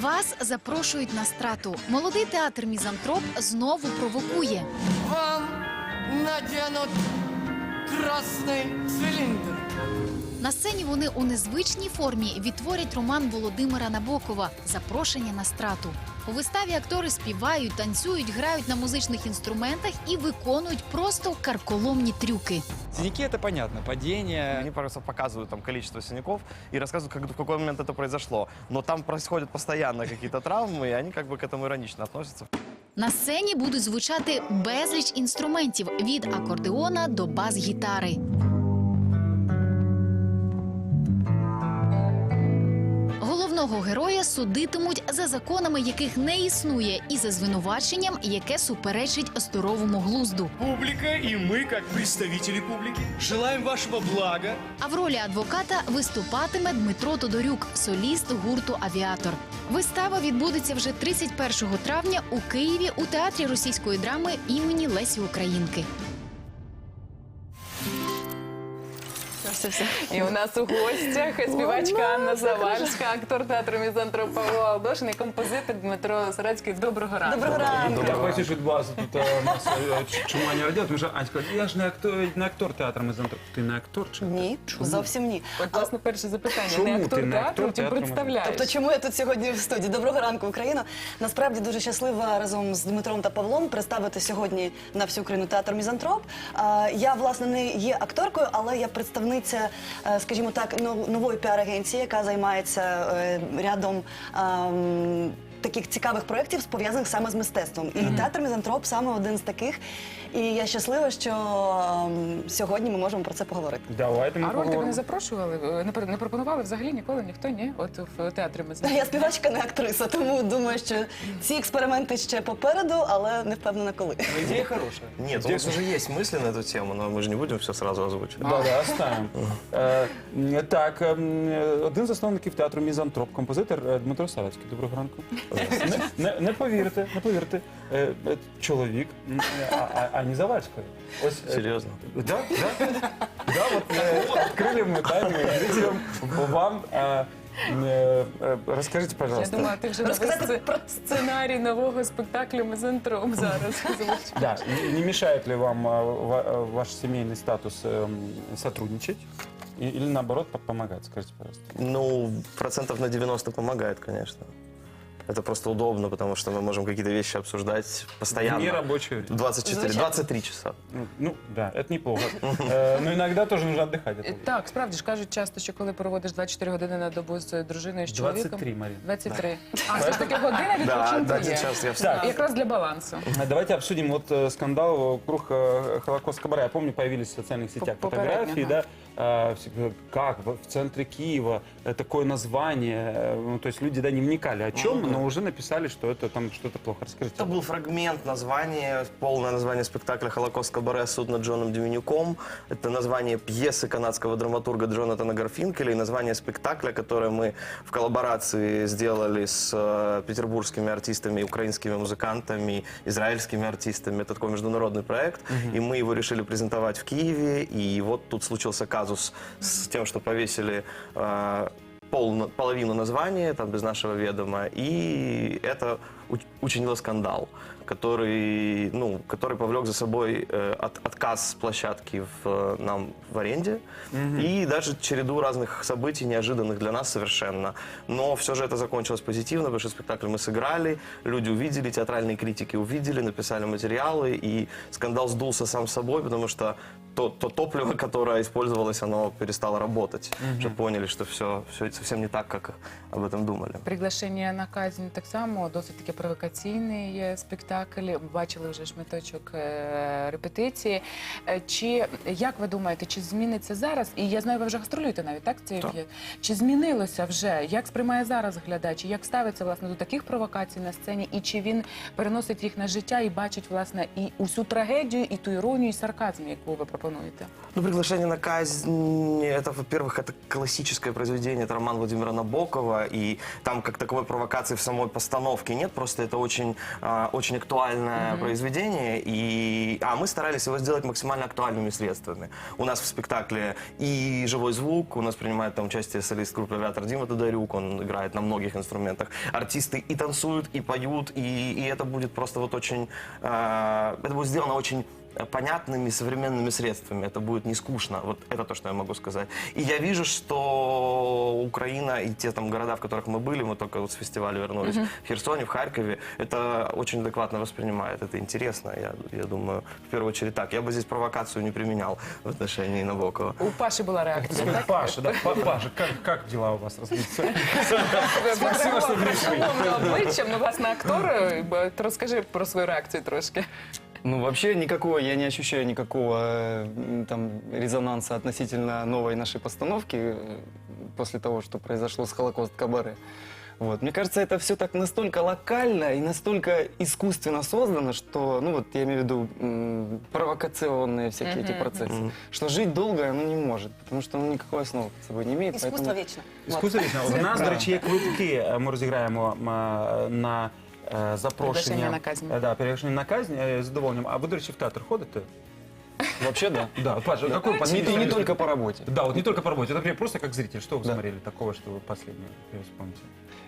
Вас запрошують на страту. Молодий театр Мізантроп знову провокує. Вам надянуть красний цилиндр. На сцені вони у незвичній формі відтворять роман Володимира Набокова Запрошення на страту. У виставі актори співають, танцюють, грають на музичних інструментах і виконують просто карколомні трюки. Синяки это понятно, падение. Они просто показывают там количество синяков и рассказывают, как, в какой момент это произошло. Но там происходят постоянно какие-то травмы, и они как бы к этому иронично относятся. На сцені будуть звучати безліч інструментів від акордеона до бас-гітари. Головного героя судитимуть за законами, яких не існує, і за звинуваченням, яке суперечить здоровому глузду. Публика и мы, как представители публики, желаем вашего блага. А в ролі адвоката виступатиме Дмитро Тодорюк, соліст гурту Авіатор. Вистава відбудеться вже 31 травня у Києві у театрі російської драми імені Лесі Українки. І у нас у гостях співачка Анна Завальська, актор театру Мізантроп Павло Алдошин і композитор Дмитро Сарацький. Доброго ранку. Доброго ранку. Я хочу, щоб вас тут е, нас е, ч- чому не радіо, тому що Ань сказала, я ж не актор, не актор театру Мизантроп. Ти не актор чи? Ні, зовсім ні. От, власне, перше запитання. Чому не ти актор не актор театру, чи театру представляєш? Тобто, чому я тут сьогодні в студії? Доброго ранку, Україна. Насправді дуже щаслива разом з Дмитром та Павлом представити сьогодні на всю Україну театр Мізантроп. Я власне не є акторкою, але я представниця, е, скажімо так, новою піар-агенції, яка займається е, рядом ем, Таких цікавих проєктів пов'язаних саме з мистецтвом. І театр Мізантроп саме один з таких. І я щаслива, що ем, сьогодні ми можемо про це поговорити. Давайте ми А роль тебе не поговоримо. запрошували? Не пр- не пропонували взагалі ніколи ніхто? Ні? От в театрі Та Мізантроп. Я співачка, не актриса, тому думаю, що ці експерименти ще попереду, але не впевнена коли. Идея хорошая. Нет, у нас уже есть мысли на эту тему, но мы же не будем все сразу озвучивать. Да, да, оставимо. Е, м, Так, ем, е, один з засновників театру Мізантроп, композитор е, Дмитро Савицький. Доброго ранку. Не, не, не повірте, не повірте. Е, е, Чоловік м, а, а, Ані Завальської. Ось е, Серьезно. Да, да. Да, вот э, открыли мы тайну зрителям. Вам э, э, э, расскажите, Я пожалуйста. думала, ти вже Розказати написав про- сценарій нового спектаклю Мізантроп зараз. Да, не, не мешает ли вам э, ва- э, ваш семейный статус эм, сотрудничать? И- Или наоборот по- помогать, скажите, пожалуйста. Ну, процентов на 90 помогает, конечно. Это просто удобно, потому что мы можем какие-то вещи обсуждать постоянно. Не рабочее время. 24, Звучит. 23 часа. Ну, Ну, да, это неплохо. Э, Но иногда тоже нужно отдыхать. от этого. Так, справді ж кажуть часто, що коли проводиш 24 години на добу з дружиною з чоловіком. 23, Марина. 23. А, все ж таки година Да, відпочинку да, є. сейчас я Так. Якраз для балансу. А Давайте обсудим вот э, скандал вокруг э, Холокоста Кабаре. Я помню, появились в социальных сетях По- фотографии, попередньо, да, а, все говорят, как в центре Киева э, такое название. э, Ну, то есть люди, да, не вникали о чем, но уже написали, что это там что-то плохо. Расскажите. Это был фрагмент названия, полное название спектакля «Холокост Кабаре. Суд над Джоном Деменюком». Это название пьесы канадского драматурга Джонатана Гарфинкеля и название спектакля, которое мы в коллаборации сделали с э, петербургскими артистами, украинскими музыкантами, израильскими артистами. Это такой международный проект, и мы его решили презентовать в Киеве. И вот тут случился казус с тем, что повесили э, пол- половину названия, там, без нашего ведома, и это уч- учинило скандал, который, ну, который повлек за собой э, от- отказ площадки в, э, нам в аренде и даже череду разных событий, неожиданных для нас совершенно. Но все же это закончилось позитивно, потому что спектакль мы сыграли, люди увидели, театральные критики увидели, написали материалы, и скандал сдулся сам собой, потому что то, то топливо, которое использовалось, оно перестало работать. Уже поняли, что все, все совсем не так, как об этом думали. Приглашення на казнь так само досить таки провокаційний є спектакль. Бачили вже шматочок е, репетиції. Е, Чи як ви думаєте, чи зміниться зараз? І я знаю, ви вже гастролюєте навіть так це Так. є. Чи змінилося вже? Як сприймає зараз глядач? І Як ставиться власне до таких провокацій на сцені? І чи він переносить їх на життя і бачить власне і усю трагедію, і ту іронію, і сарказм, яку ви пропонуєте? Ну, приглашение на казнь, это, во-первых, это классическое произведение, это роман Владимира Набокова, и там как таковой провокации в самой постановке нет, просто это очень, а, очень актуальное произведение, и, а мы старались его сделать максимально актуальными средствами. У нас в спектакле и живой звук, у нас принимает там участие солист группы «Авиатор» Дима Тодорюк, он играет на многих инструментах. Артисты и танцуют, и поют, и, и это будет просто вот очень, а, это будет сделано очень э, понятными современными средствами. Это будет не скучно. Вот это то, что я могу сказать. И я вижу, что Украина и те там города, в которых мы были, мы только вот с фестиваля вернулись, в Херсоне, в Харькове, это очень адекватно воспринимает. Это интересно, я, я думаю, в первую очередь так. Я бы здесь провокацию не применял в отношении Набокова. У Паші була реакція. так? Паша, да, Па- Паша, как, как дела у вас разгрузятся? Спасибо, що прийшли. обличчям, ну, власне, актор. е, бо ти Розкажи про свою реакцію трошки. Ну, вообще никакого, я не ощущаю никакого э, м, там резонанса относительно новой нашей постановки э, после того, что произошло с Холокост Кабаре. Вот. Мне кажется, это все так настолько локально и настолько искусственно создано, что, ну вот я имею в виду м, провокационные всякие эти процессы, что жить долго оно не может, потому что оно никакой основы под собой не имеет. Іскусство поэтому- вічно. Іскусство вічно. У нас, до речі, є квитки. е, Ми розіграємо м, е, на е, запрошення. Приглашення на казнь. Е, Да, приглашення на казнь з задоволенням. А ви, до речі, в театр ходите? Вообще да. Да, Паша, какой Не, последний? не только по работе. Да, вот не только по работе. Например, просто как зритель. Что вы Да. смотрели такого, что вы последнее э, вспомните?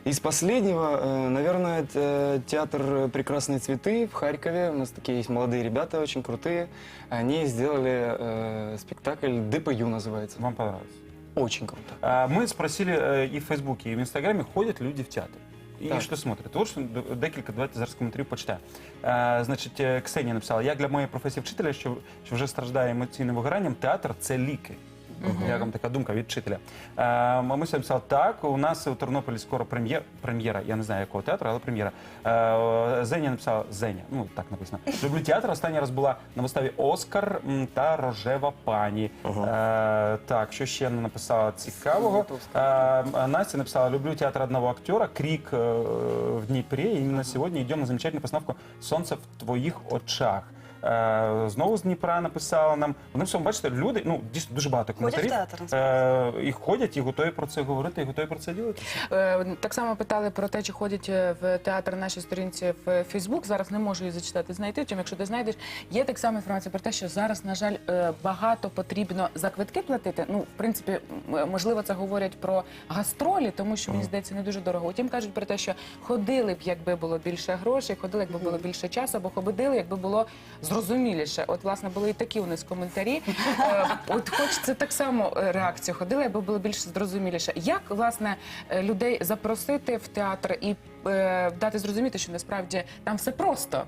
Из последнего, э, наверное, это э, театр «Прекрасные цветы» в Харькове. У нас такие есть молодые ребята, очень крутые. Они сделали э, спектакль «ДПЮ» называется. Вам понравилось? Очень круто. А, Мы спросили э, и в Фейсбуке, и в Инстаграме, ходят люди в театр. І Так. що смотрять? От що декілька, давайте зараз коментарів почитаю. Е, значить, е, Ксенія написала, як для моєї професії вчителя, що, що вже страждає емоційним вигоранням, театр це ліки. Як вам така думка від вчителя? Е, Мамуся написала, так, у нас у Тернополі скоро прем'єр, прем'єра, я не знаю якого театру, але прем'єра. Е, Зеня написала, Зеня, ну так написано. Люблю театр, останній раз була на виставі Оскар м, та Рожева пані. Е, так, що ще не написала цікавого? Е, Настя написала, люблю театр одного актера, Крик е, в Дніпрі. І іменно сьогодні йдемо на замечательну постановку Сонце в твоїх очах. Е, Знову з Дніпра написала нам. Вони все, бачите, люди, ну дійсно дуже багато Ходять в театр, Е, І ходять, і готові про це говорити, і готові про це ділитися. Е, Так само питали про те, чи ходять е, в театр на нашій сторінці в Фейсбук. Зараз не можу її зачитати, знайти. Чим, якщо ти знайдеш, є так само інформація про те, що зараз, на жаль, е, багато потрібно за квитки платити. Ну, в принципі, м, можливо, це говорять про гастролі, тому що мені здається не дуже дорого. Утім, кажуть про те, що ходили б, якби було більше грошей, ходили, якби було більше часу, або ходили, якби було зрозуміліше. От, власне, були і такі у нас коментарі. Е, От хочеться так само е, реакцію ходила, аби було більш зрозуміліше. Як власне е, людей запросити в театр і дати зрозуміти, що насправді там все просто.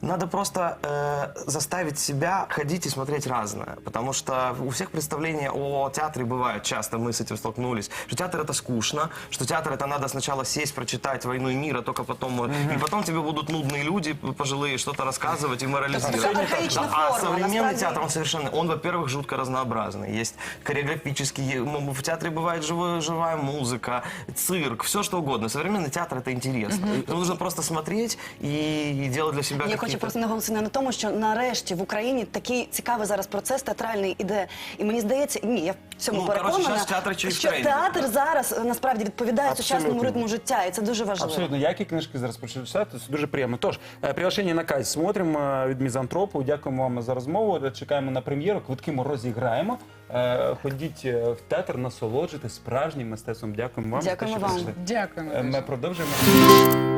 Надо просто э, заставить себя ходить и смотреть разное. Потому что у всех представления о театре бывают часто, мы с этим столкнулись, что театр это скучно, что театр это надо сначала сесть, прочитать «Войну и мир», а только потом... вот- И потом тебе будут нудные люди пожилые что-то рассказывать и морализировать. Архаичная Да, а современный театр, он совершенно... Он, во-первых, жутко разнообразный. Есть хореографический, м, в театре бывает живая, живая музыка, цирк, все что угодно. Современный театр это интересно. Но нужно просто смотреть и делать для себя Я хочу просто наголосити на тому, що нарешті в Україні такий цікавий зараз процес театральний іде. І мені здається, ні, я в цьому Ну, переконана, щас театр чи що тренді. театр зараз е, насправді відповідає Абсолютно. сучасному ритму життя, і це дуже важливо. Абсолютно, які книжки зараз прочитати, це дуже приємно. Тож, е, приглашення на казь смотримо е, від мізантропу. Дякуємо вам за розмову. Чекаємо на прем'єру. Квитки ми розіграємо. Е, Ходіть е, в театр, насолоджуйтесь справжнім мистецтвом. Дякуємо вам. за те, Дякуємо що вам. Дякуємо. Е. Ми продовжуємо.